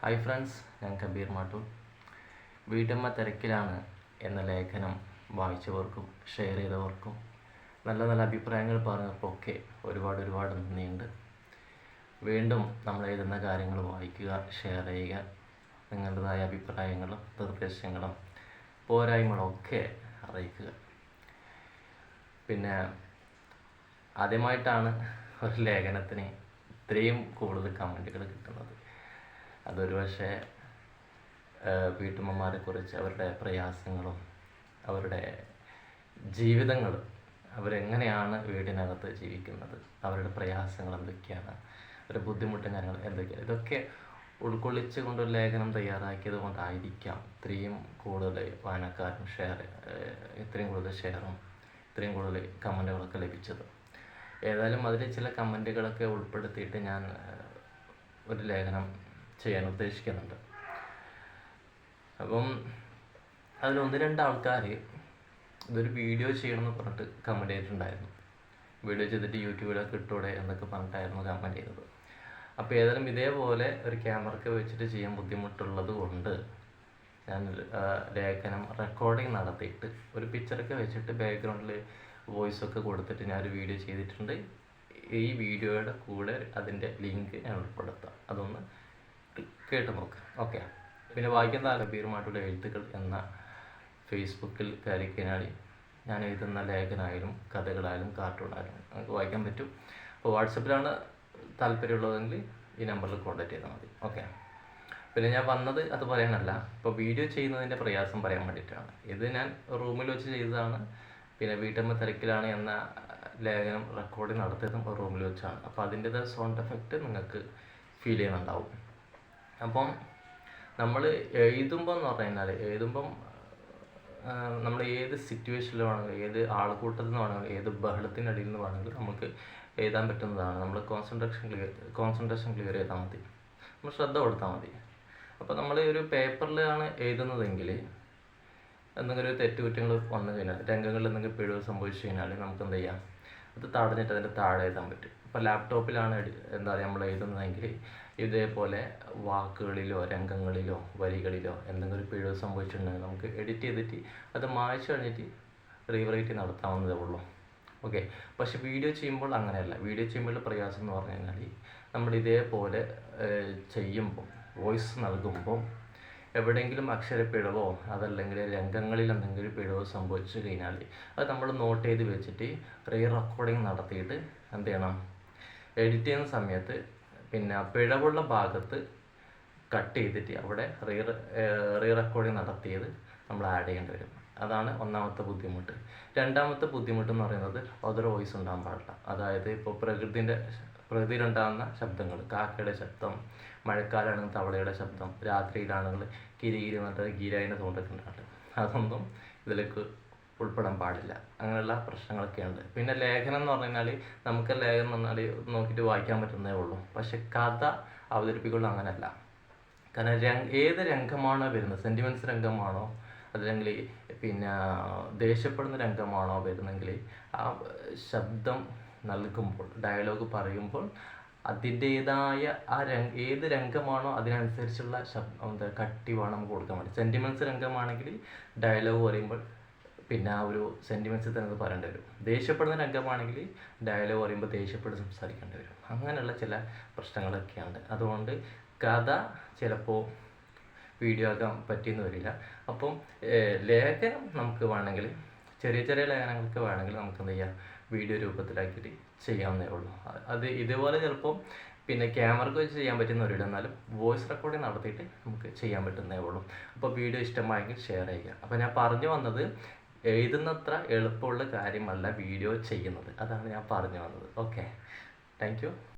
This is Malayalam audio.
ഹായ് ഫ്രണ്ട്സ് ഞാൻ കബീർ മാട്ടൂർ. വീട്ടമ്മ തിരക്കിലാണ് എന്ന ലേഖനം വായിച്ചവർക്കും ഷെയർ ചെയ്തവർക്കും നല്ല നല്ല അഭിപ്രായങ്ങൾ പറഞ്ഞപ്പോൾ ഒക്കെ ഒരുപാട് ഒരുപാട് നന്ദിയുണ്ട്. വീണ്ടും നമ്മൾ എഴുതുന്ന കാര്യങ്ങൾ വായിക്കുക ഷെയർ ചെയ്യുക നിങ്ങളുടേതായ അഭിപ്രായങ്ങളും നിർദ്ദേശങ്ങളും പോരായ്മകളൊക്കെ അറിയിക്കുക. പിന്നെ ആദ്യമായിട്ടാണ് ഒരു ലേഖനത്തിന് ഇത്രയും കൂടുതൽ കമന്റുകൾ കിട്ടുന്നത്. അതൊരു പക്ഷേ വീട്ടമ്മമാരെ കുറിച്ച് അവരുടെ പ്രയാസങ്ങളും അവരുടെ ജീവിതങ്ങളും അവരെങ്ങനെയാണ് വീടിനകത്ത് ജീവിക്കുന്നത് അവരുടെ പ്രയാസങ്ങൾ എന്തൊക്കെയാണ് അവരുടെ ബുദ്ധിമുട്ടും കാര്യങ്ങൾ എന്തൊക്കെയാണ് ഇതൊക്കെ ഉൾക്കൊള്ളിച്ച് കൊണ്ടൊരു ലേഖനം തയ്യാറാക്കിയത് കൊണ്ടായിരിക്കാം ഇത്രയും കൂടുതൽ വായനക്കാരും ഷെയർ ഇത്രയും കൂടുതൽ ഷെയറും ഇത്രയും കൂടുതൽ കമന്റുകളൊക്കെ ലഭിച്ചത്. ഏതായാലും അതിൽ ചില കമന്റുകളൊക്കെ ഉൾപ്പെടുത്തിയിട്ട് ഞാൻ ഒരു ലേഖനം ചെയ്യാൻ ഉദ്ദേശിക്കുന്നുണ്ട്. അപ്പം അതിൽ ഒന്ന് രണ്ട് ആൾക്കാർ ഇതൊരു വീഡിയോ ചെയ്യണമെന്ന് പറഞ്ഞിട്ട് കമന്റ് ചെയ്തിട്ടുണ്ടായിരുന്നു. വീഡിയോ ചെയ്തിട്ട് യൂട്യൂബിലൊക്കെ ഇട്ടൂടെ എന്നൊക്കെ പറഞ്ഞിട്ടായിരുന്നു കമന്റ് ചെയ്തത്. അപ്പോൾ ഏതായാലും ഇതേപോലെ ഒരു ക്യാമറയ്ക്ക് വെച്ചിട്ട് ചെയ്യാൻ ബുദ്ധിമുട്ടുള്ളത് കൊണ്ട് ഞാൻ ലേഖനം റെക്കോർഡിങ് നടത്തിയിട്ട് ഒരു പിക്ചറൊക്കെ വെച്ചിട്ട് ബാക്ക്ഗ്രൗണ്ടിൽ വോയിസ് ഒക്കെ കൊടുത്തിട്ട് ഞാൻ ഒരു വീഡിയോ ചെയ്തിട്ടുണ്ട്. ഈ വീഡിയോയുടെ കൂടെ അതിന്റെ ലിങ്ക് ഞാൻ ഉൾപ്പെടുത്താം. അതൊന്ന് കേട്ട് നോക്ക് ഓക്കെ. പിന്നെ വായിക്കുന്ന കബീറുമായിട്ടുള്ള എഴുത്തുകൾ എന്ന ഫേസ്ബുക്കിൽ കയറിക്കഴിഞ്ഞാൽ ഞാൻ എഴുതുന്ന ലേഖനായാലും കഥകളായാലും കാർട്ടൂണായാലും നമുക്ക് വായിക്കാൻ പറ്റും. അപ്പോൾ വാട്സപ്പിലാണ് താല്പര്യമുള്ളതെങ്കിൽ ഈ നമ്പറിൽ കോൺടാക്ട് ചെയ്താൽ മതി. ഓക്കെ. പിന്നെ ഞാൻ വന്നത് അത് പറയാനല്ല. ഇപ്പോൾ വീഡിയോ ചെയ്യുന്നതിന്റെ പ്രയാസം പറയാൻ വേണ്ടിയിട്ടാണ്. ഇത് ഞാൻ റൂമിൽ വെച്ച് ചെയ്തതാണ്. പിന്നെ വീട്ടമ്മ തിരക്കിലാണ് എന്ന ലേഖനം റെക്കോർഡിങ് നടത്തിയതും റൂമിൽ വെച്ചാണ്. അപ്പോൾ അതിന്റെതായ സൗണ്ട് എഫക്റ്റ് നിങ്ങൾക്ക് ഫീൽ ചെയ്യുന്നുണ്ടാവും അപ്പം നമ്മൾ എഴുതുമ്പോൾ എന്ന് പറഞ്ഞു കഴിഞ്ഞാൽ എഴുതുമ്പം നമ്മൾ ഏത് സിറ്റുവേഷനിൽ വേണമെങ്കിലും ഏത് ആൾക്കൂട്ടത്തിൽ നിന്ന് വേണമെങ്കിലും ഏത് ബഹളത്തിനടിയിൽ നിന്ന് വേണമെങ്കിലും നമുക്ക് എഴുതാൻ പറ്റുന്നതാണ്. നമ്മൾ കോൺസെൻട്രേഷൻ ക്ലിയർ കോൺസെൻട്രേഷൻ ക്ലിയർ ചെയ്താൽ മതി. നമ്മൾ ശ്രദ്ധ കൊടുത്താൽ മതി. അപ്പോൾ നമ്മൾ ഒരു പേപ്പറിലാണ് എഴുതുന്നതെങ്കിൽ എന്തെങ്കിലും തെറ്റുകുറ്റങ്ങൾ വന്നു കഴിഞ്ഞാൽ രംഗങ്ങളിൽ എന്തെങ്കിലും പിഴവ് സംഭവിച്ചു കഴിഞ്ഞാൽ നമുക്ക് എന്ത് ചെയ്യാം? അത് തടഞ്ഞിട്ട് അതിന്റെ താഴെ എഴുതാൻ പറ്റും. ഇപ്പോൾ ലാപ്ടോപ്പിലാണ് എന്താ പറയുക നമ്മൾ എഴുതുന്നതെങ്കിൽ ഇതേപോലെ വാക്കുകളിലോ രംഗങ്ങളിലോ വരികളിലോ എന്തെങ്കിലും പിഴവ് സംഭവിച്ചിട്ടുണ്ടെങ്കിൽ നമുക്ക് എഡിറ്റ് ചെയ്തിട്ട് അത് മായ്ച്ചു കഴിഞ്ഞിട്ട് റീവറൈറ്റ് നടത്താവുന്നതേ ഉള്ളൂ. ഓക്കെ പക്ഷെ വീഡിയോ ചെയ്യുമ്പോൾ അങ്ങനെയല്ല. വീഡിയോ ചെയ്യുമ്പോൾ പ്രയാസം എന്ന് പറഞ്ഞു കഴിഞ്ഞാൽ നമ്മൾ ഇതേപോലെ ചെയ്യുമ്പോൾ വോയിസ് നൽകുമ്പോൾ എവിടെയെങ്കിലും അക്ഷരപ്പിഴവോ അതല്ലെങ്കിൽ രംഗങ്ങളിൽ എന്തെങ്കിലും പിഴവോ സംഭവിച്ചു കഴിഞ്ഞാൽ അത് നമ്മൾ നോട്ട് ചെയ്ത് വെച്ചിട്ട് റീ റെക്കോർഡിങ് നടത്തിയിട്ട് എന്ത് ചെയ്യണം? എഡിറ്റ് ചെയ്യുന്ന സമയത്ത് പിന്നെ പിഴവുള്ള ഭാഗത്ത് കട്ട് ചെയ്തിട്ട് അവിടെ റീ റീ റെക്കോർഡിങ് നടത്തിയത് നമ്മൾ ആഡ് ചെയ്യേണ്ടി വരും. അതാണ് ഒന്നാമത്തെ ബുദ്ധിമുട്ട്. രണ്ടാമത്തെ ബുദ്ധിമുട്ട് എന്ന് പറയുന്നത് അതൊരു വോയിസ് ഉണ്ടാകാൻ പാടില്ല. അതായത് ഇപ്പോൾ പ്രകൃതിന്റെ പ്രകൃതിയിലുണ്ടാകുന്ന ശബ്ദങ്ങൾ കാക്കയുടെ ശബ്ദം മഴക്കാലാണെങ്കിൽ തവളയുടെ ശബ്ദം രാത്രിയിലാണെങ്കിൽ കിരികിരി എന്നിട്ട് ഗീരായിന്റെ സൗണ്ടൊക്കെ ഉണ്ടാകും അതൊന്നും ഇതിലേക്ക് ഉൾപ്പെടാൻ പാടില്ല. അങ്ങനെയുള്ള പ്രശ്നങ്ങളൊക്കെ ഉണ്ട് പിന്നെ ലേഖനം എന്ന് പറഞ്ഞു കഴിഞ്ഞാൽ നമുക്ക് ലേഖനം എന്ന് പറഞ്ഞാൽ നോക്കിയിട്ട് വായിക്കാൻ പറ്റുന്നേ ഉള്ളൂ. പക്ഷെ കഥ അവതരിപ്പിക്കുള്ളൂ അങ്ങനെയല്ല കാരണം രംഗ ഏത് രംഗമാണോ വരുന്നത് സെന്റിമെന്റ്സ് രംഗമാണോ അതല്ലെങ്കിൽ പിന്നെ ദേഷ്യപ്പെടുന്ന രംഗമാണോ വരുന്നെങ്കിൽ ആ ശബ്ദം നൽകുമ്പോൾ ഡയലോഗ് പറയുമ്പോൾ അതിന്റേതായ ആ രംഗ ഏത് രംഗമാണോ അതിനനുസരിച്ചുള്ള ശബ്ദം എന്താ കട്ടി വേണം നമുക്ക് കൊടുക്കാൻ വേണ്ടി സെന്റിമെന്റ്സ് രംഗമാണെങ്കിൽ ഡയലോഗ് പറയുമ്പോൾ പിന്നെ ആ ഒരു സെന്റിമെന്റ്സ് തന്നെ പറയേണ്ടി വരും. ദേഷ്യപ്പെടുന്ന രംഗമാണെങ്കിൽ ഡയലോഗ് പറയുമ്പോൾ ദേഷ്യപ്പെട്ട് സംസാരിക്കേണ്ടി വരും. അങ്ങനെയുള്ള ചില പ്രശ്നങ്ങളൊക്കെയുണ്ട്. അതുകൊണ്ട് കഥ ചിലപ്പോൾ വീഡിയോ ആക്കാൻ പറ്റിയെന്ന് വരില്ല. അപ്പം ലേഖനം നമുക്ക് വേണമെങ്കിൽ ചെറിയ ചെറിയ ലേഖനങ്ങൾക്ക് വേണമെങ്കിൽ നമുക്ക് എന്ത് ചെയ്യാം? വീഡിയോ രൂപത്തിലാക്കിയിട്ട് ചെയ്യാവുന്നേ ഉള്ളൂ. അത് ഇതുപോലെ ചിലപ്പം പിന്നെ ക്യാമറക്ക് വെച്ച് ചെയ്യാൻ പറ്റുന്ന ഒരു എന്നാലും വോയിസ് റെക്കോർഡിങ് നടത്തിയിട്ട് നമുക്ക് ചെയ്യാൻ പറ്റുന്നേ ഉള്ളൂ. അപ്പോൾ വീഡിയോ ഇഷ്ടമായെങ്കിൽ ഷെയർ ചെയ്യുക. അപ്പോൾ ഞാൻ പറഞ്ഞു വന്നത് എഴുതുന്നത്ര എളുപ്പമുള്ള കാര്യമല്ല വീഡിയോ ചെയ്യുന്നത്. അതാണ് ഞാൻ പറഞ്ഞു വന്നത്. Okay thank